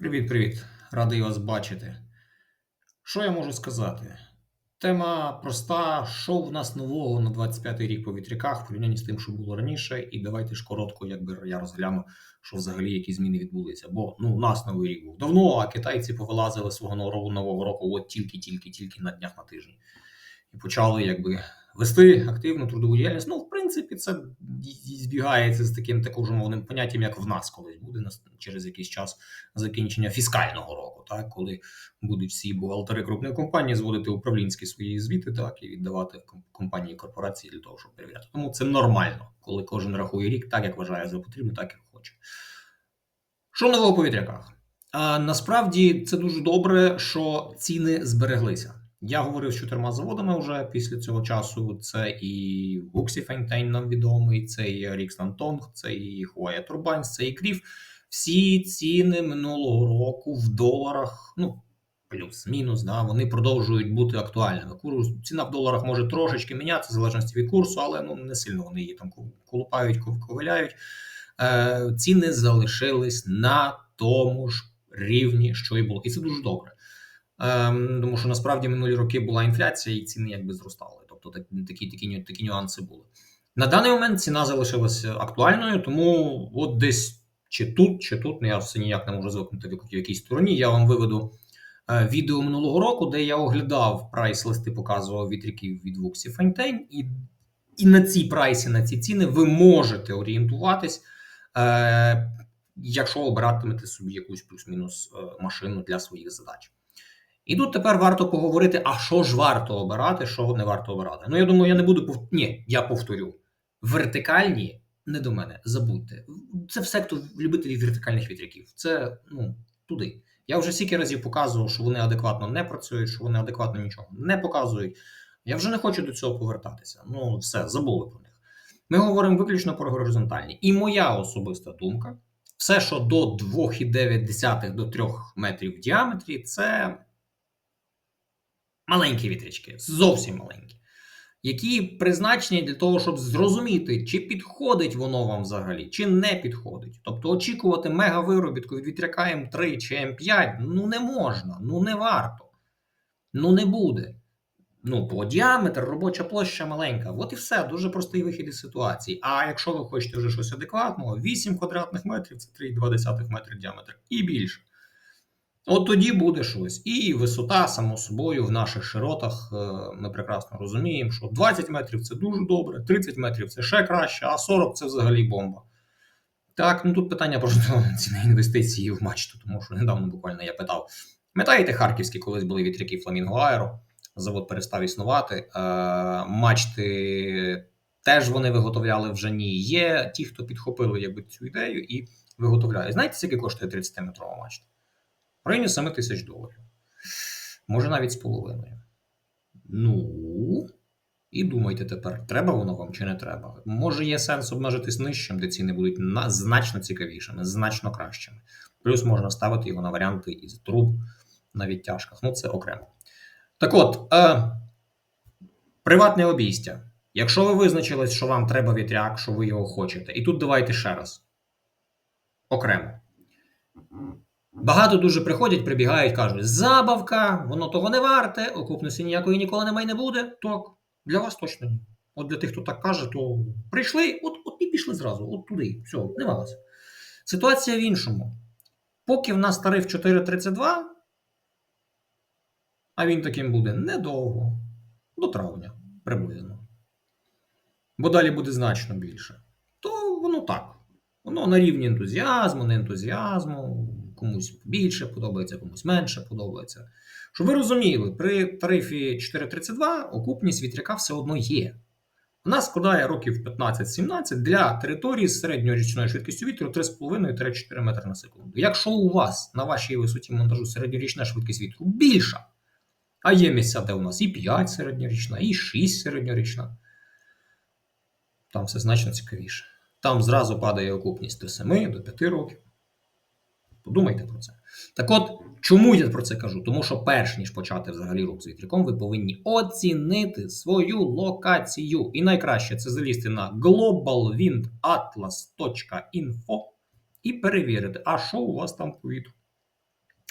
Привіт-привіт, радий вас бачити. Що я можу сказати? Тема проста: що в нас нового на 25-й рік по вітряках в порівнянні з тим, що було раніше, і давайте ж коротко, якби я розгляну, що взагалі які зміни відбулися. Бо ну, у нас новий рік був давно, а китайці повилазили свого нового року от тільки-тільки-тільки на днях на тижні. І почали якби вести активну трудову діяльність. Ну, в принципі, це збігається з таким також мовним поняттям, як в нас колись буде через якийсь час закінчення фіскального року, так коли будуть всі бухгалтери крупної компанії зводити управлінські свої звіти, так і віддавати компанії корпорації для того, щоб перевіряти. Тому це нормально, коли кожен рахує рік, так як вважає за потрібне, так як хоче. Що нового по вітряках? А, насправді це дуже добре, що ціни збереглися. Я говорив з чотирма заводами вже після цього часу. Це і Вуксі Фейнтейн нам відомий, це і Рікстан Тонг, це і Huawei Turbines, це і Кріф. Всі ціни минулого року в доларах, ну плюс-мінус, да, вони продовжують бути актуальними. Курс ціна в доларах може трошечки мінятися в залежності від курсу, але ну не сильно вони її там колупають, ковиляють. Е, ціни залишились на тому ж рівні, що і було. І це дуже добре. Ем, тому що насправді минулі роки була інфляція, і ціни якби зростали. Тобто так- такі, такі, такі нюанси були. На даний момент ціна залишилася актуальною, тому от десь чи тут, чи тут, ну, я все ніяк не можу звикнути в якій- в якій стороні. Я вам виведу е, відео минулого року, де я оглядав прайс-листи, показував вітряків від Vuxi Fontaine, і, і на цій прайсі, на ці ціни ви можете орієнтуватись, е, якщо обиратимете собі якусь плюс-мінус е, машину для своїх задач. І тут тепер варто поговорити, а що ж варто обирати, що не варто обирати. Ну, я думаю, я не буду пов... Ні, я повторю. Вертикальні не до мене, забудьте. Це в сектор любителів вертикальних вітряків. Це ну, туди. Я вже стільки разів показував, що вони адекватно не працюють, що вони адекватно нічого не показують. Я вже не хочу до цього повертатися. Ну, все, забули про них. Ми говоримо виключно про горизонтальні. І моя особиста думка: все, що до 2,9 до 3 метрів в діаметрі, це маленькі вітрячки, зовсім маленькі, які призначені для того, щоб зрозуміти, чи підходить воно вам взагалі, чи не підходить. Тобто очікувати мегавиробітку від вітряка М3 чи М5 ну не можна, ну не варто, ну не буде. Ну, по діаметр, робоча площа маленька. От і все, дуже простий вихід із ситуації. А якщо ви хочете вже щось адекватного, 8 квадратних метрів це 3,2 метри діаметр і більше. От тоді буде щось. І висота, само собою, в наших широтах е, ми прекрасно розуміємо, що 20 метрів це дуже добре, 30 метрів це ще краще, а 40 це взагалі бомба. Так, ну тут питання просто ціни інвестиції в мачту, тому що недавно буквально я питав. Пам'ятаєте, харківські колись були вітряки Фламінго Аеро, завод перестав існувати. Е, мачти теж вони виготовляли вже ні. Є ті, хто підхопили якби, цю ідею і виготовляють. Знаєте, скільки коштує 30-метрова мачта? В районі 7 тисяч доларів. Може навіть з половиною. Ну. І думайте тепер, треба воно вам чи не треба. Може, є сенс обмежитись нижчим, де ціни будуть на, значно цікавішими, значно кращими. Плюс можна ставити його на варіанти із труб на відтяжках. Ну, це окремо. Так от, е, приватне обійстя. Якщо ви визначились, що вам треба вітряк, що ви його хочете, і тут давайте ще раз. Окремо. Багато дуже приходять, прибігають, кажуть, забавка, воно того не варте, окупності ніякої ніколи немає не буде. Так, для вас точно ні. От для тих, хто так каже, то прийшли, от, от і пішли зразу, от туди. Все, нема вас. Ситуація в іншому. Поки в нас тариф 4,32, а він таким буде недовго, до травня приблизно. Бо далі буде значно більше. То воно так. Воно на рівні ентузіазму, не ентузіазму, комусь більше подобається, комусь менше подобається. Щоб ви розуміли, при тарифі 4,32 окупність вітряка все одно є. Вона складає років 15-17 для території з середньорічною швидкістю вітру 3,5-4 метри на секунду. Якщо у вас на вашій висоті монтажу середньорічна швидкість вітру більша, а є місця, де у нас і 5 середньорічна, і 6 середньорічна, там все значно цікавіше. Там зразу падає окупність до 7 до 5 років. Подумайте про це. Так от, чому я про це кажу? Тому що перш ніж почати взагалі рух з вітряком, ви повинні оцінити свою локацію. І найкраще це залізти на globalwindatlas.info і перевірити, а що у вас там по вітру.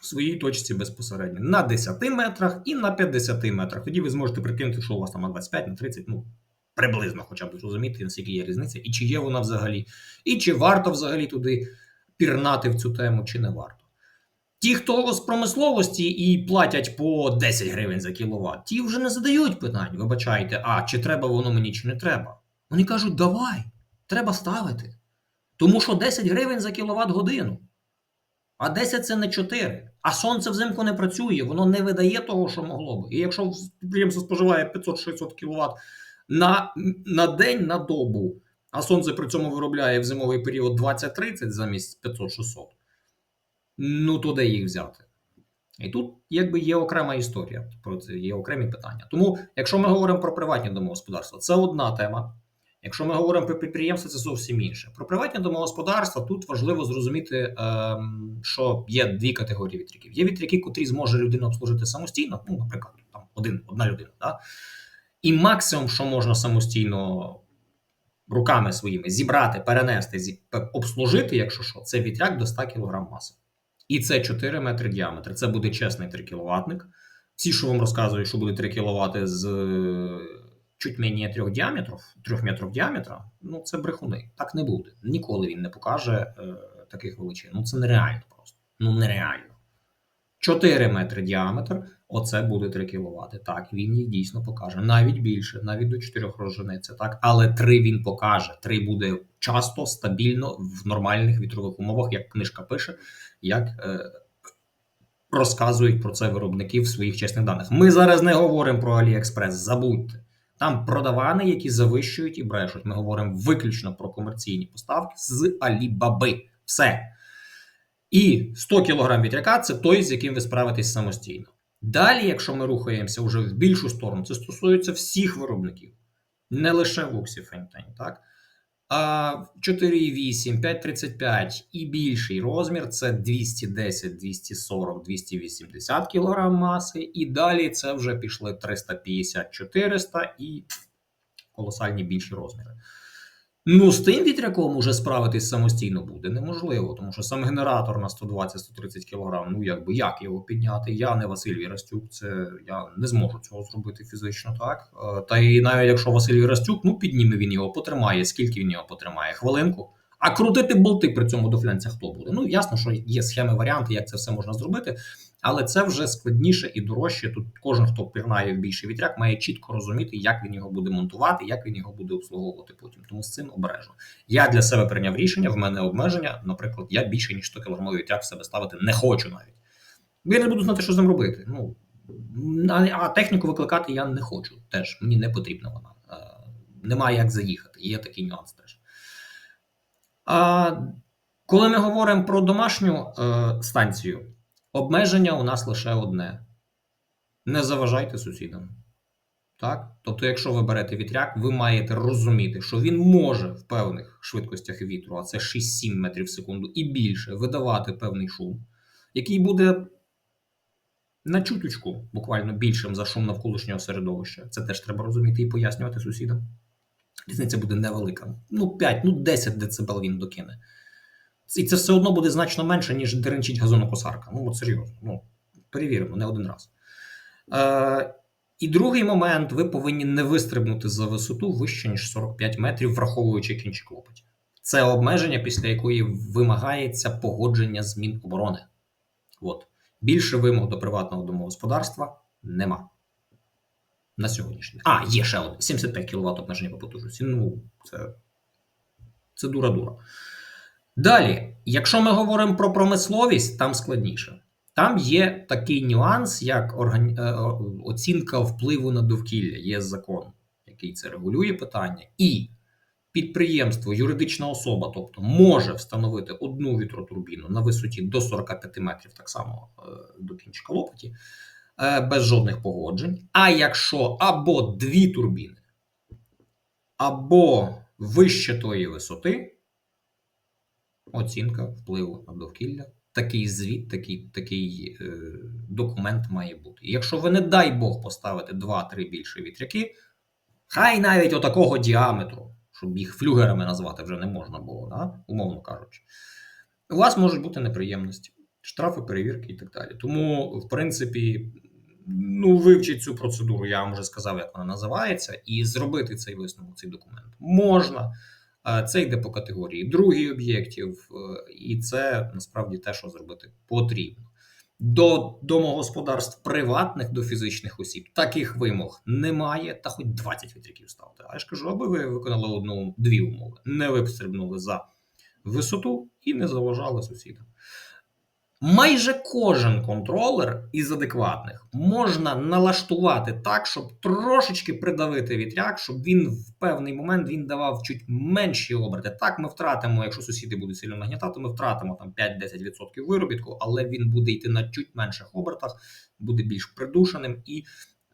в своїй точці безпосередньо на 10 метрах і на 50 метрах. Тоді ви зможете прикинути, що у вас там на 25, на 30, ну приблизно, хоча б зрозуміти, наскільки є різниця, і чи є вона взагалі, і чи варто взагалі туди пірнати в цю тему, чи не варто. Ті, хто з промисловості і платять по 10 гривень за кіловат, ті вже не задають питань. Вибачайте, а чи треба воно мені, чи не треба. Вони кажуть, давай, треба ставити. Тому що 10 гривень за кіловат годину. А 10 це не 4. А сонце взимку не працює, воно не видає того, що могло би. І якщо підприємство споживає 500-600 кВт на, на день на добу, а сонце при цьому виробляє в зимовий період 20-30 замість 500-600, ну то де їх взяти? І тут якби є окрема історія, про це є окремі питання. Тому, якщо ми говоримо про приватні домогосподарства, це одна тема. Якщо ми говоримо про підприємства, це зовсім інше. Про приватні домогосподарства тут важливо зрозуміти, ем, що є дві категорії вітряків. Є вітряки, котрі зможе людина обслужити самостійно, ну, наприклад, там один, одна людина. Да? І максимум, що можна самостійно руками своїми зібрати, перенести, зі- обслужити, якщо що, це вітряк до 100 кг маси. І це 4 метри діаметр. Це буде чесний 3 кВт. Всі, що вам розказують, що буде 3 кВт з е, чуть менше 3 діаметрів, 3 метрів діаметра, ну це брехуни. Так не буде. Ніколи він не покаже е, таких величин. Ну це нереально просто. Ну нереально. 4 метри діаметр, оце буде 3 кВт. Так, він їх дійсно покаже. Навіть більше, навіть до 4 розженеться, так. Але 3 він покаже. 3 буде часто, стабільно, в нормальних вітрових умовах, як книжка пише, як е, розказують про це виробники в своїх чесних даних. Ми зараз не говоримо про AliExpress, забудьте. Там продавани, які завищують і брешуть. Ми говоримо виключно про комерційні поставки з Alibaba. Все. І 100 кг вітряка це той, з яким ви справитесь самостійно. Далі, якщо ми рухаємося вже в більшу сторону, це стосується всіх виробників, не лише Вуксі Фентень, так? А 4,8, 5,35 і більший розмір це 210, 240, 280 кг маси. І далі це вже пішли 350, 400 і колосальні більші розміри. Ну, з тим вітряком уже справитись самостійно буде неможливо, тому що сам генератор на 120-130 кг, ну якби як його підняти? Я не Василь Вірастюк, це я не зможу цього зробити фізично, так. Е, Та і навіть якщо Василь Вірастюк, ну підніме він його, потримає, скільки він його потримає? Хвилинку. А крутити болти при цьому до флянця хто буде? Ну ясно, що є схеми, варіанти, як це все можна зробити, але це вже складніше і дорожче. Тут кожен, хто пірнає в більший вітряк, має чітко розуміти, як він його буде монтувати, як він його буде обслуговувати потім. Тому з цим обережно. Я для себе прийняв рішення, в мене обмеження. Наприклад, я більше ніж 100 кг вітряк в себе ставити не хочу навіть. Я не буду знати, що з ним робити. Ну а, а техніку викликати я не хочу. Теж мені не потрібна вона. Е, немає як заїхати. Є такий нюанс теж. А коли ми говоримо про домашню е, станцію, обмеження у нас лише одне: не заважайте сусідам. Так? Тобто, якщо ви берете вітряк, ви маєте розуміти, що він може в певних швидкостях вітру, а це 6-7 метрів в секунду і більше, видавати певний шум, який буде на чуточку буквально більшим за шум навколишнього середовища. Це теж треба розуміти і пояснювати сусідам. Різниця буде невелика. Ну, 5, ну 10 дБ він докине. І це все одно буде значно менше, ніж деренчить газонокосарка. Ну, от серйозно. Ну, перевіримо, не один раз. Е, і другий момент: ви повинні не вистрибнути за висоту вище, ніж 45 метрів, враховуючи кінчик лопаті. Це обмеження, після якої вимагається погодження з Міноборони. От. Більше вимог до приватного домогосподарства нема. На сьогоднішній. А, є ще один. 75 кВт обмеження по потужності. Ну, це, це дура-дура. Далі, якщо ми говоримо про промисловість, там складніше. Там є такий нюанс, як органі... е, оцінка впливу на довкілля. Є закон, який це регулює питання. І підприємство, юридична особа, тобто може встановити одну вітротурбіну на висоті до 45 метрів, так само е, до кінчика лопаті, е, без жодних погоджень. А якщо або дві турбіни, або вище тої висоти, оцінка впливу на довкілля. Такий звіт, такий, такий е, документ має бути. І якщо ви, не дай Бог, поставите 2-3 більше вітряки, хай навіть отакого діаметру, щоб їх флюгерами назвати вже не можна було, да? умовно кажучи, у вас можуть бути неприємності. Штрафи, перевірки і так далі. Тому, в принципі, ну, вивчіть цю процедуру, я вам вже сказав, як вона називається, і зробити цей висновок, цей документ можна. Це йде по категорії других об'єктів, е, і це насправді те, що зробити потрібно. До домогосподарств приватних до фізичних осіб таких вимог немає, та хоч 20 вітряків ставте. А я ж кажу, аби ви виконали одну дві умови: не вистрибнули за висоту і не заважали сусідам. Майже кожен контролер із адекватних можна налаштувати так, щоб трошечки придавити вітряк, щоб він в певний момент він давав чуть менші оберти. Так, ми втратимо, якщо сусіди будуть сильно нагнітати, ми втратимо там 5-10% виробітку, але він буде йти на чуть менших обертах, буде більш придушеним і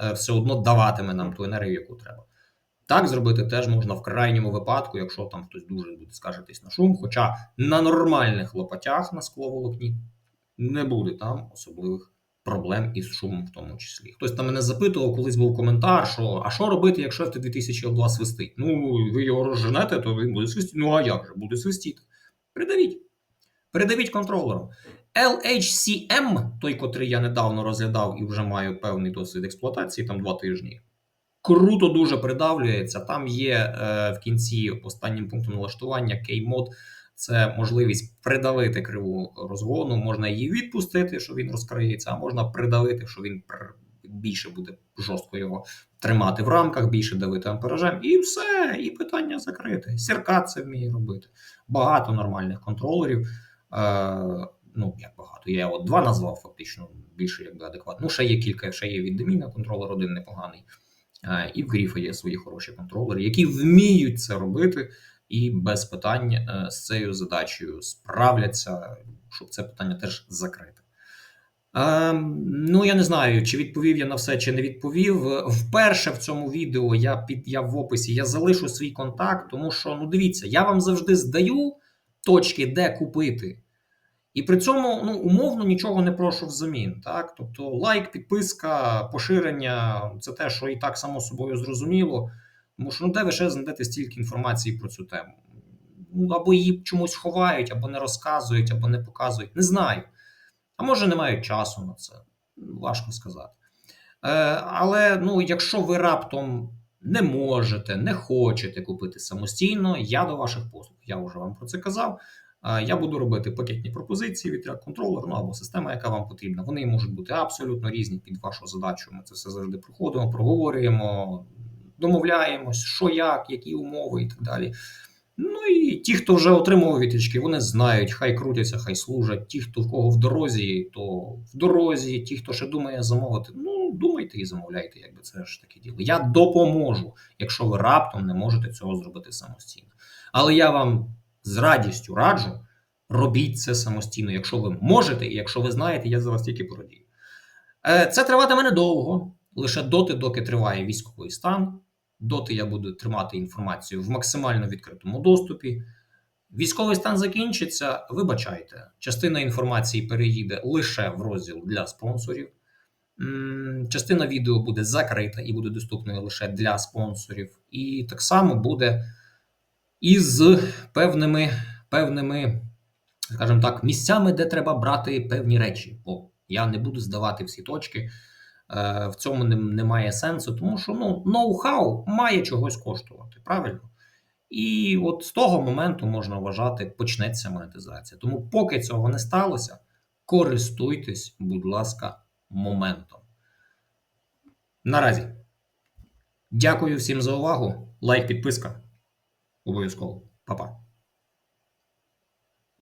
е, все одно даватиме нам ту енергію, яку треба. Так зробити теж можна в крайньому випадку, якщо там хтось дуже буде скаржитись на шум. Хоча на нормальних лопатях на скловолокні не буде там особливих проблем із шумом, в тому числі. Хтось там мене запитував, колись був коментар, що а що робити, якщо FT2000 L2 свистить? Ну, ви його розженете, то він буде свистіти. Ну а як же буде свистіти? Придавіть. Передавіть контролером. LHCM, той, котрий я недавно розглядав і вже маю певний досвід експлуатації, там два тижні. Круто дуже придавлюється. Там є е, в кінці останнім пунктом налаштування K-мод. Це можливість придавити криву розгону. Можна її відпустити, що він розкриється, а можна придавити, що він більше буде жорстко його тримати в рамках, більше давити амперажем. І все, і питання закрите. Сіркат це вміє робити. Багато нормальних контролерів. Е, Ну, як багато. Я от два назвав фактично більше якби адекватно. Ну, ще є кілька, ще є від Деміна, контролер один непоганий. Е, І в Гріфа є свої хороші контролери, які вміють це робити і без питань е, з цією задачею справляться, щоб це питання теж закрити. Е, ну, я не знаю, чи відповів я на все, чи не відповів. Вперше в цьому відео я під я в описі я залишу свій контакт, тому що ну дивіться, я вам завжди здаю точки, де купити. І при цьому ну, умовно нічого не прошу взамін. Так? Тобто лайк, підписка, поширення це те, що і так само собою зрозуміло. Тому що ну, де ви ще знайдете стільки інформації про цю тему? Ну, Або її чомусь ховають, або не розказують, або не показують. Не знаю. А може, не мають часу на це. Важко сказати. Е, Але ну, якщо ви раптом не можете, не хочете купити самостійно, я до ваших послуг. Я вже вам про це казав. Я буду робити пакетні пропозиції від контролер, ну або система, яка вам потрібна. Вони можуть бути абсолютно різні під вашу задачу. Ми це все завжди проходимо, проговорюємо, домовляємось, що як, які умови і так далі. Ну і ті, хто вже отримував вітрячки, вони знають, хай крутяться, хай служать. Ті, хто в кого в дорозі, то в дорозі, ті, хто ще думає замовити, ну думайте і замовляйте, якби це ж таке діло. Я допоможу, якщо ви раптом не можете цього зробити самостійно. Але я вам з радістю раджу, робіть це самостійно, якщо ви можете, і якщо ви знаєте, я за вас тільки порадію. Е, це триватиме недовго, лише доти, доки триває військовий стан. Доти я буду тримати інформацію в максимально відкритому доступі. Військовий стан закінчиться, вибачайте, частина інформації переїде лише в розділ для спонсорів. Частина відео буде закрита і буде доступною лише для спонсорів. І так само буде із певними, певними, скажімо так, місцями, де треба брати певні речі. Бо я не буду здавати всі точки. Е, в цьому немає сенсу, тому що ну, ноу-хау має чогось коштувати, правильно? І от з того моменту можна вважати, почнеться монетизація. Тому, поки цього не сталося, користуйтесь, будь ласка, моментом. Наразі. Дякую всім за увагу. Лайк, підписка. Обов'язково. Па-па.